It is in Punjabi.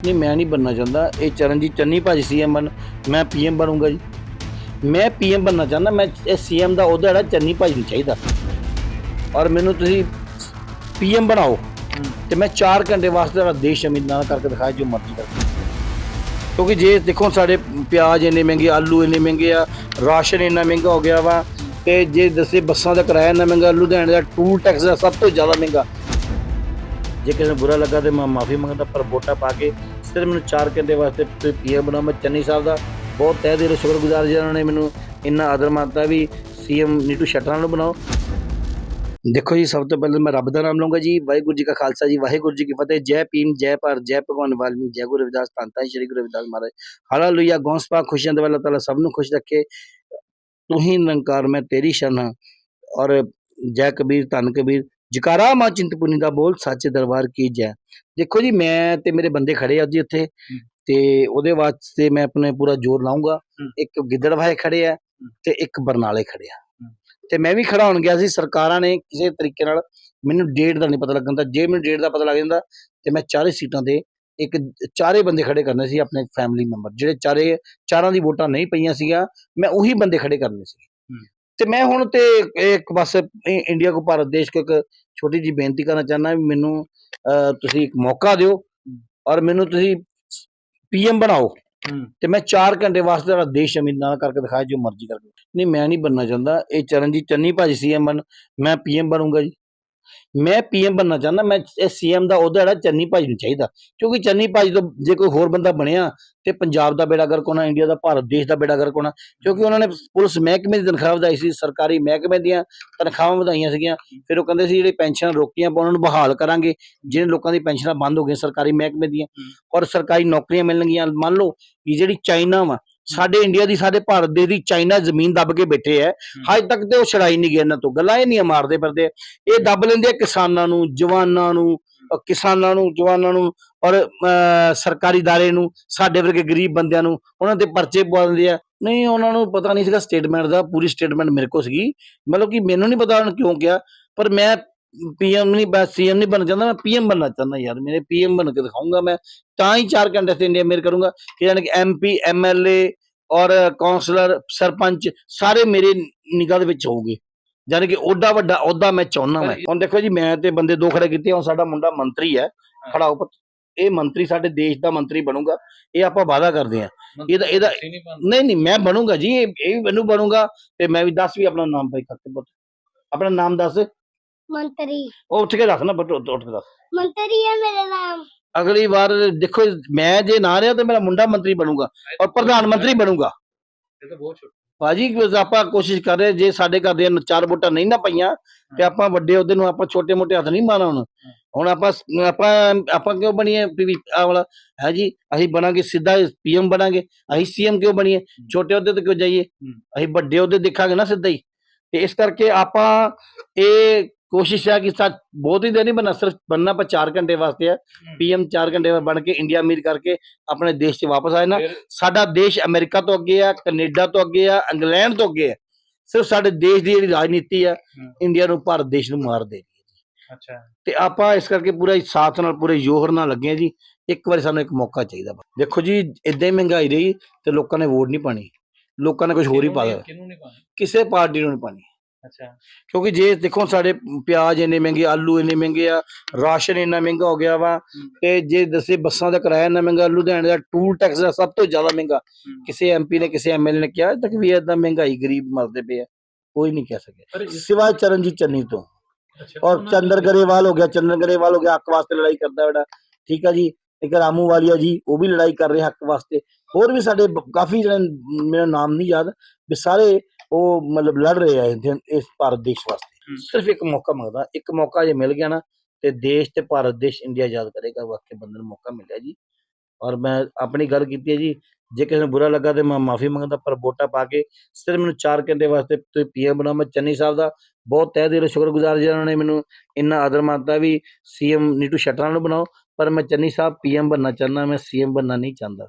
ਨਹੀਂ, ਮੈਂ ਨਹੀਂ ਬਣਨਾ ਚਾਹੁੰਦਾ। ਇਹ ਚਰਨਜੀਤ ਚੰਨੀ ਭਾਜੀ ਸੀਐਮ ਬਣ, ਮੈਂ ਪੀਐਮ ਬਣੂੰਗਾ ਜੀ। ਮੈਂ ਪੀਐਮ ਬਣਨਾ ਚਾਹੁੰਦਾ, ਮੈਂ ਇਹ ਸੀਐਮ ਦਾ ਉਹਦਾ ਜਿਹੜਾ ਚੰਨੀ ਭਾਜੀ ਨੂੰ ਚਾਹੀਦਾ। ਔਰ ਮੈਨੂੰ ਤੁਸੀਂ ਪੀਐਮ ਬਣਾਓ ਤੇ ਮੈਂ 4 ਘੰਟੇ ਵਾਸਤੇ ਤੁਹਾਡਾ ਦੇਸ਼ ਅਮੀਰ ਕਰਕੇ ਦਿਖਾਇਆ, ਜੋ ਮਰਜ਼ੀ ਕਰਕੇ ਕਿਉਂਕਿ ਜੇ ਦੇਖੋ ਸਾਡੇ ਪਿਆਜ਼ ਇੰਨੇ ਮਹਿੰਗੇ, ਆਲੂ ਇੰਨੇ ਮਹਿੰਗੇ ਆ, ਰਾਸ਼ਨ ਇੰਨਾ ਮਹਿੰਗਾ ਹੋ ਗਿਆ ਵਾ, ਤੇ ਜੇ ਦੱਸੇ ਬੱਸਾਂ ਦਾ ਕਿਰਾਇਆ ਇੰਨਾ ਮਹਿੰਗਾ, ਲੁਧਿਆਣੇ ਦਾ ਟੂਲ ਟੈਕਸ ਦਾ ਸਭ ਤੋਂ ਜ਼ਿਆਦਾ ਮਹਿੰਗਾ ਜੇ ਕਿਸੇ ਨੂੰ ਬੁਰਾ ਲੱਗਾ ਤੇ ਮੈਂ ਮਾਫੀ ਮੰਗਦਾ, ਪਰ ਵੋਟਾਂ ਪਾ ਕੇ ਸਿਰ ਮੈਨੂੰ 4 ਘੰਟੇ ਵਾਸਤੇ ਪੀਐਮ ਬਣਾ, ਮੈਂ ਚੰਨੀ ਸਾਹਿਬ ਦਾ ਬਹੁਤ ਤਹਿ ਦਿਲੋਂ ਸ਼ੁਕਰਗੁਜ਼ਾਰ ਜਿਨ੍ਹਾਂ ਨੇ ਮੈਨੂੰ ਇੰਨਾ ਆਦਰ ਮਾਨਤਾ ਵੀ ਸੀਐਮ ਨੀਟੂ ਸ਼ਟਰਾਂ ਨੂੰ ਬਣਾਓ। ਦੇਖੋ ਜੀ, ਸਭ ਤੋਂ ਪਹਿਲਾਂ ਮੈਂ ਰੱਬ ਦਾ ਨਾਮ ਲਵਾਂਗਾ ਜੀ, ਵਾਹਿਗੁਰੂ ਜੀ ਕਾ ਖਾਲਸਾ ਜੀ, ਵਾਹਿਗੁਰੂ ਜੀ ਕੀ ਫਤਿਹ, ਜੈ ਭੀਮ, ਜੈ ਭਾਰ ਜੈ ਭਗਵਾਨ ਵਾਲਮੀਕ ਜੈ ਗੁਰੂ ਰਵਿਦਾਸ ਧੰਨ ਧੰਨ ਸ਼੍ਰੀ ਗੁਰੂ ਰਵਿਦਾਸ ਮਹਾਰਾਜ। ਹਾਲੇਲੂਇਆ ਗੌਂਸਪਾ ਖੁਸ਼ੀਆਂ ਦੇ ਵਾਲਾ ਤਾਲਾ ਸਭ ਨੂੰ ਖੁਸ਼ ਰੱਖੇ। ਤੂੰ ਹੀ ਨਿਰੰਕਾਰ, ਮੈਂ ਤੇਰੀ ਸ਼ਰਨ ਹਾਂ। ਔਰ ਜੈ ਕਬੀਰ, ਧੰਨ ਕਬੀਰ ਜਕਾਰਾ ਮਾਂ ਚਿੰਤਪੁਰਨੀ ਦਾ ਬੋਲ ਸੱਚੇ ਦਰਬਾਰ ਕੀ ਜੈ। ਦੇਖੋ ਜੀ ਮੈਂ ਤੇ ਮੇਰੇ ਬੰਦੇ ਖੜੇ ਆ ਜੀ ਉੱਥੇ। ਤੇ ਉਹਦੇ ਵਾਸਤੇ ਮੈਂ ਆਪਣੇ ਪੂਰਾ ਜ਼ੋਰ ਲਾਉਂਗਾ। ਇੱਕ ਗਿੱਦੜਵਾਹੇ ਖੜੇ ਆ ਤੇ ਇੱਕ ਬਰਨਾਲੇ ਖੜੇ ਆ। ਤੇ ਮੈਂ ਵੀ ਖੜਾ ਹੋਣ ਗਿਆ ਸੀ ਸਰਕਾਰਾਂ ਨੇ ਕਿਸੇ ਤਰੀਕੇ ਨਾਲ ਮੈਨੂੰ ਡੇਟ ਦਾ ਨਹੀਂ ਪਤਾ ਲੱਗਣ ਦਾ ਜੇ ਮੈਨੂੰ ਡੇਟ ਦਾ ਪਤਾ ਲੱਗ ਜਾਂਦਾ ਤੇ ਮੈਂ ਚਾਰੇ ਸੀਟਾਂ ਤੇ ਇੱਕ ਚਾਰੇ ਬੰਦੇ ਖੜੇ ਕਰਨੇ ਸੀ ਆਪਣੇ ਫੈਮਿਲੀ ਮੈਂਬਰ ਜਿਹੜੇ ਚਾਰੇ ਚਾਰਾਂ ਦੀ ਵੋਟਾਂ ਨਹੀਂ ਪਈਆਂ ਸੀਗਾ ਮੈਂ ਉਹੀ ਬੰਦੇ ਖੜੇ ਕਰਨੇ ਸੀ। ਤੇ ਮੈਂ ਹੁਣ ਤੇ ਇੱਕ ਬਸ ਇ- ਇੰਡੀਆ ਕੋ ਭਾਰਤ ਦੇਸ਼ ਕੋ ਇੱਕ ਛੋਟੀ ਜੀ ਬੇਨਤੀ ਕਰਨਾ ਚਾਹੁੰਦਾ ਵੀ ਮੈਨੂੰ ਤੁਸੀਂ ਇੱਕ ਮੌਕਾ ਦਿਓ ਔਰ ਮੈਨੂੰ ਤੁਸੀਂ ਪੀਐਮ ਬਣਾਓ। ਤੇ ਮੈਂ 4 ਘੰਟੇ ਵਾਸਤੇ ਤੁਹਾਡਾ ਦੇਸ਼ ਅਮੀਰ ਨਾਲ ਕਰਕੇ ਦਿਖਾਇਆ ਜੋ ਮਰਜ਼ੀ ਕਰਕੇ ਨਹੀਂ ਮੈਂ ਨਹੀਂ ਬਣਨਾ ਚਾਹੁੰਦਾ। ਇਹ ਚਰਨਜੀਤ ਚੰਨੀ ਭਾਜੀ ਸੀਐਮ ਬਣ ਮੈਂ ਪੀਐਮ ਬਣੂੰਗਾ ਜੀ। ਮੈਂ ਪੀਐਮ ਬਣਨਾ ਚਾਹੁੰਦਾ ਮੈਂ ਇਹ ਸੀਐਮ ਦਾ ਉਹਦਾ ਜਿਹੜਾ ਚੰਨੀ ਭਾਜੀ ਨੂੰ ਚਾਹੀਦਾ। ਕਿਉਂਕਿ ਚੰਨੀ ਭਾਜੀ ਤੋਂ ਜੇ ਕੋਈ ਹੋਰ ਬੰਦਾ ਬਣਿਆ ਤੇ ਪੰਜਾਬ ਦਾ ਬੇੜਾ ਗਰਕ ਹੋਣਾ ਇੰਡੀਆ ਦਾ ਭਾਰਤ ਦੇਸ਼ ਦਾ ਬੇੜਾ ਗਰਕ ਹੋਣਾ ਕਿਉਂਕਿ ਉਹਨਾਂ ਨੇ ਪੁਲਿਸ ਮਹਿਕਮੇ ਦੀ ਤਨਖਾਹ ਵਧਾਈ ਸੀ ਸਰਕਾਰੀ ਮਹਿਕਮੇ ਦੀਆਂ ਤਨਖਾਹਾਂ ਵਧਾਈਆਂ ਸੀਗੀਆਂ ਫਿਰ ਉਹ ਕਹਿੰਦੇ ਸੀ ਜਿਹੜੇ ਪੈਨਸ਼ਨ ਰੋਕੀਆਂ ਆਪਾਂ ਉਹਨਾਂ ਨੂੰ ਬਹਾਲ ਕਰਾਂਗੇ ਜਿਹੜੇ ਲੋਕਾਂ ਦੀ ਪੈਨਸ਼ਨਾਂ ਬੰਦ ਹੋ ਗਈਆਂ ਸਰਕਾਰੀ ਮਹਿਕਮੇ ਦੀਆਂ ਔਰ ਸਰਕਾਰੀ ਨੌਕਰੀਆਂ ਮਿਲਣਗੀਆਂ। ਮੰਨ ਲਓ ਕਿ ਜਿਹੜੀ ਚਾਈਨਾ ਵਾ ਸਾਡੇ ਇੰਡੀਆ ਦੀ ਸਾਡੇ ਭਾਰਤ ਦੇਸ਼ ਦੀ ਚਾਈਨਾ ਜ਼ਮੀਨ ਦੱਬ ਕੇ ਬੈਠੇ ਐ। ਹਜੇ ਤੱਕ ਤੇ ਉਹ ਛੜਾਈ ਨਹੀਂ ਗਏ ਇਹਨਾਂ ਤੋਂ। ਗੱਲਾਂ ਇਹ ਨਹੀਂ ਮਾਰਦੇ ਫਿਰਦੇ। ਇਹ ਦੱਬ ਲੈਂਦੇ ਆ ਕਿਸਾਨਾਂ ਨੂੰ ਜਵਾਨਾਂ ਨੂੰ ਕਿਸਾਨਾਂ ਨੂੰ ਜਵਾਨਾਂ ਨੂੰ ਔਰ ਸਰਕਾਰੀ ਦਾਰੇ ਨੂੰ ਸਾਡੇ ਵਰਗੇ ਗਰੀਬ ਬੰਦਿਆਂ ਨੂੰ ਉਹਨਾਂ ਤੇ ਪਰਚੇ ਪਵਾ ਦਿੰਦੇ ਆ। ਨਹੀਂ ਉਹਨਾਂ ਨੂੰ ਪਤਾ ਨਹੀਂ ਸੀਗਾ ਸਟੇਟਮੈਂਟ ਦਾ ਪੂਰੀ ਸਟੇਟਮੈਂਟ ਮੇਰੇ ਕੋਲ ਸੀਗੀ। ਮਤਲਬ ਕਿ ਮੈਨੂੰ ਨਹੀਂ ਪਤਾ ਉਹਨਾਂ ਕਿਉਂ ਕਿਹਾ ਪਰ ਮੈਂ ਪੀਐਮ ਨਹੀਂ ਬਸ ਸੀਐਮ ਨਹੀਂ ਬਣਨਾ ਚਾਹੁੰਦਾ ਮੈਂ ਪੀਐਮ ਬਣਨਾ ਚਾਹੁੰਦਾ ਯਾਰ ਮੇਰੇ ਪੀਐਮ ਬਣ ਕੇ ਦਿਖਾਊਂਗਾ ਮੈਂ। ਤਾਂ ਹੀ 4 ਘੰਟੇ ਤੇ ਇੰਡੀਆ ਮੇਰ ਕਰੂੰਗਾ ਕਿ ਯਾਨੀ ਕਿ ਐਮਪੀ ਐਮਐਲਏ ਔਰ ਕਾਉਂਸਲਰ ਸਰਪੰਚ ਸਾਰੇ ਮੇਰੇ ਨਿਗਾਹ ਦੇ ਵਿੱਚ ਹੋਊਗੇ। ਯਾਨੀ ਕਿ ਓਡਾ ਵੱਡਾ ਅਹੁਦਾ ਮੈਂ ਚਾਹੁੰਦਾ ਮੈਂ। ਹੁਣ ਦੇਖੋ ਜੀ ਮੈਂ ਤੇ ਬੰਦੇ ਦੋ ਖੜੇ ਕੀਤੇ ਹੁਣ ਸਾਡਾ ਮੁੰਡਾ ਮੰਤਰੀ ਹੈ ਖੜਾ ਉੱਪਰ ਇਹ ਮੰਤਰੀ ਸਾਡੇ ਦੇਸ਼ ਦਾ ਮੰਤਰੀ ਬਣੂਗਾ ਇਹ ਆਪਾਂ ਵਾਅਦਾ ਕਰਦੇ ਆ ਇਹਦਾ ਇਹਦਾ ਨਹੀਂ ਨਹੀਂ ਮੈਂ ਬਣੂੰਗਾ ਜੀ ਇਹ ਵੀ ਮੈਨੂੰ ਬਣੂਗਾ ਤੇ ਮੈਂ ਵੀ ਦੱਸ ਵੀ ਆਪਣਾ ਨਾਮ ਭਾਈ ਕਰਕੇ ਪੁੱਤ। ਆਪਣਾ ਨਾਮ ਦੱਸ। ਮੰਤਰੀ। ਉਹ ਉੱਠ ਕੇ ਦੱਸ ਨਾ ਬੱਟ ਉੱਠ ਕੇ ਦੱਸ ਮੰਤਰੀ ਹੈ ਮੇਰਾ ਨਾਮ। ਅਗਲੀ ਵਾਰ ਦੇਖੋ ਮੈਂ ਜੇ ਨਾ ਰਿਹਾ ਤਾਂ ਮੇਰਾ ਮੁੰਡਾ ਮੰਤਰੀ ਬਣੂਗਾ ਔਰ ਪ੍ਰਧਾਨ ਮੰਤਰੀ ਬਣੂਗਾ। ਇਹ ਤਾਂ ਬਹੁਤ ਛੋਟਾ। ਭਾਜੀ ਕੁਝ ਆਪਾਂ ਕੋਸ਼ਿਸ਼ ਕਰ ਰਹੇ ਜੇ ਸਾਡੇ ਘਰ ਦੇ ਚਾਰ ਵੋਟਾਂ ਨਹੀਂ ਨਾ ਪਈਆਂ ਤੇ ਆਪਾਂ ਵੱਡੇ ਉਹਦੇ ਨੂੰ ਆਪਾਂ ਛੋਟੇ ਮੋਟੇ ਹੱਥ ਨਹੀਂ ਮਾਰਨਾ ਹੁਣ। ਹੁਣ ਆਪਾਂ ਆਪਾਂ ਆਪਾਂ ਕਿਉਂ ਬਣੀਏ? ਵੀ ਆਹ ਵਾਲਾ ਹੈ ਜੀ ਅਸੀਂ ਬਣਾਂਗੇ ਸਿੱਧਾ ਪੀਐਮ ਬਣਾਂਗੇ ਅਸੀਂ ਸੀਐਮ ਕਿਉਂ ਬਣੀਏ? ਛੋਟੇ ਉਹਦੇ ਤੇ ਕਿਉਂ ਜਾਈਏ? ਅਸੀਂ ਵੱਡੇ ਉਹਦੇ ਦੇਖਾਂਗੇ ਨਾ ਸਿੱਧਾ ਹੀ। ਤੇ ਇਸ ਕਰਕੇ ਆਪਾਂ ਇਹ ਕੋਸ਼ਿਸ਼ ਹੈ ਕਿ ਬਹੁਤ ਹੀ ਦੇਰ ਨਹੀਂ ਬਣਨਾ ਸਿਰਫ ਆਪਾਂ 4 ਘੰਟੇ ਵਾਸਤੇ ਹੈ। ਪੀਐਮ 4 ਘੰਟੇ ਬਾਅਦ ਬਣ ਕੇ ਇੰਡੀਆ ਅਮੀਰ ਕਰਕੇ ਆਪਣੇ ਦੇਸ਼ 'ਚ ਵਾਪਸ ਆਏ ਨਾ ਸਾਡਾ ਦੇਸ਼ ਅਮਰੀਕਾ ਤੋਂ ਅੱਗੇ ਆ ਕੈਨੇਡਾ ਤੋਂ ਅੱਗੇ ਆ ਇੰਗਲੈਂਡ ਤੋਂ ਅੱਗੇ ਆ। ਸਿਰਫ ਸਾਡੇ ਦੇਸ਼ ਦੀ ਜਿਹੜੀ ਰਾਜਨੀਤੀ ਆ। ਇੰਡੀਆ ਨੂੰ ਭਾਰਤ ਦੇਸ਼ ਨੂੰ ਮਾਰ ਦੇ ਅੱਛਾ। ਤੇ ਆਪਾਂ ਇਸ ਕਰਕੇ ਪੂਰਾ ਹੀ ਸਾਥ ਨਾਲ ਪੂਰੇ ਜੋਹਰ ਨਾਲ ਲੱਗੇ ਜੀ। ਇੱਕ ਵਾਰੀ ਸਾਨੂੰ ਇੱਕ ਮੌਕਾ ਚਾਹੀਦਾ ਵਾ। ਦੇਖੋ ਜੀ ਇਦਾਂ ਹੀ ਮਹਿੰਗਾਈ ਰਹੀ ਤੇ ਲੋਕਾਂ ਨੇ ਵੋਟ ਨਹੀਂ ਪਾਣੀ। ਲੋਕਾਂ ਨੇ ਕੁਝ ਹੋਰ ਹੀ ਪਾ ਪਾਣੀ? ਕਿਸੇ ਪਾਰਟੀ ਨੂੰ ਨਹੀਂ ਪਾਣੀ। ਅੱਛਾ ਕਿਉਂਕਿ ਜੇ ਦੇਖੋ ਸਾਡੇ ਪਿਆਜ਼ ਇੰਨੇ ਮਹਿੰਗੇ ਆਲੂ ਇੰਨੇ ਮਹਿੰਗੇ ਆ ਰਾਸ਼ਨ ਇੰਨਾ ਮਹਿੰਗਾ ਹੋ ਗਿਆ ਵਾ ਤੇ ਜੇ ਦੱਸੇ ਬੱਸਾਂ ਦਾ ਕਿਰਾਇਆ ਇੰਨਾ ਮਹਿੰਗਾ ਲੁਧਿਆਣੇ ਦਾ ਟੂਲ ਟੈਕਸ ਦਾ ਸਭ ਤੋਂ ਜ਼ਿਆਦਾ ਮਹਿੰਗਾ ਕਿਸੇ ਐਮਪੀ ਨੇ ਕਿਸੇ ਐਮਐਲਏ ਨੇ ਕਿਹਾ ਅੱਜ ਤੱਕ ਵੀ ਇਦਾਂ ਮਹਿੰਗਾਈ ਗਰੀਬ ਮਰਦੇ ਪਏ ਆ ਕੋਈ ਨਹੀਂ ਕਹਿ ਸਕਿਆ ਪਰ ਇਸ- ਸਿਵਾਏ ਚਰਨਜੀਤ ਚੰਨੀ ਤੋਂ ਅੱਛਾ, ਔਰ ਉਹਨਾਂ ਚੰਦਰ ਨੇ- ਗਰੇਵਾਲ ਹੋ ਗਿਆ ਚੰਦਰ ਗਰੇਵਾਲ ਹੋ ਗਿਆ ਹੱਕ ਵਾਸਤੇ ਲੜਾਈ ਕਰਦਾ ਬੜਾ ਠੀਕ ਆ ਜੀ ਇੱਕ ਰਾਮੂ ਵਾਲੀਆ ਜੀ ਉਹ ਵੀ ਲੜਾਈ ਕਰ ਰਹੇ ਹੱਕ ਵਾਸਤੇ ਹੋਰ ਵੀ ਸਾਡੇ ਬ- ਕਾਫੀ ਯਾਦ ਉਹ ਮਤਲਬ ਲੜ ਰਹੇ ਆ ਇਸ ਭਾਰਤ ਦੇਸ਼ ਵਾਸਤੇ। ਸਿਰਫ ਇੱਕ ਮੌਕਾ ਮੰਗਦਾ ਇੱਕ ਮੌਕਾ ਜੇ ਮਿਲ ਗਿਆ ਨਾ ਤੇ ਦੇਸ਼ ਤੇ ਭਾਰਤ ਦੇਸ਼ ਇੰਡੀਆ ਆਜ਼ਾਦ ਕਰੇਗਾ ਵਾਕਈ ਬੰਦੇ ਨੂੰ ਮੌਕਾ ਮਿਲਿਆ ਜੀ। ਔਰ ਮੈਂ ਆਪਣੀ ਗੱਲ ਕੀਤੀ ਹੈ ਜੀ ਜੇ ਕਿਸੇ ਨੂੰ ਬੁਰਾ ਲੱਗਾ ਤੇ ਮੈਂ ਮਾਫੀ ਮੰਗਦਾ ਪਰ ਵੋਟਾਂ ਪਾ ਕੇ ਸਿਰਫ ਮੈਨੂੰ 4 ਘੰਟੇ ਵਾਸਤੇ ਤੁਸੀਂ ਪੀਐਮ ਬਣਾਓ ਮੈਂ ਚੰਨੀ ਸਾਹਿਬ ਦਾ ਬਹੁਤ ਤਹਿ ਦਿਲੋਂ ਸ਼ੁਕਰਗੁਜ਼ਾਰ ਜਿਨ੍ਹਾਂ ਨੇ ਮੈਨੂੰ ਇੰਨਾ ਆਦਰ ਮਾਨਤਾ ਵੀ ਸੀਐਮ ਨੀਟੂ ਸ਼ਟਰਾਂ ਨੂੰ ਬਣਾਓ ਪਰ ਮੈਂ ਚੰਨੀ ਸਾਹਿਬ ਪੀਐਮ ਬਣਨਾ ਚਾਹੁੰਦਾ ਮੈਂ ਸੀਐਮ ਬਣਨਾ ਨਹੀਂ ਚਾਹੁੰਦਾ।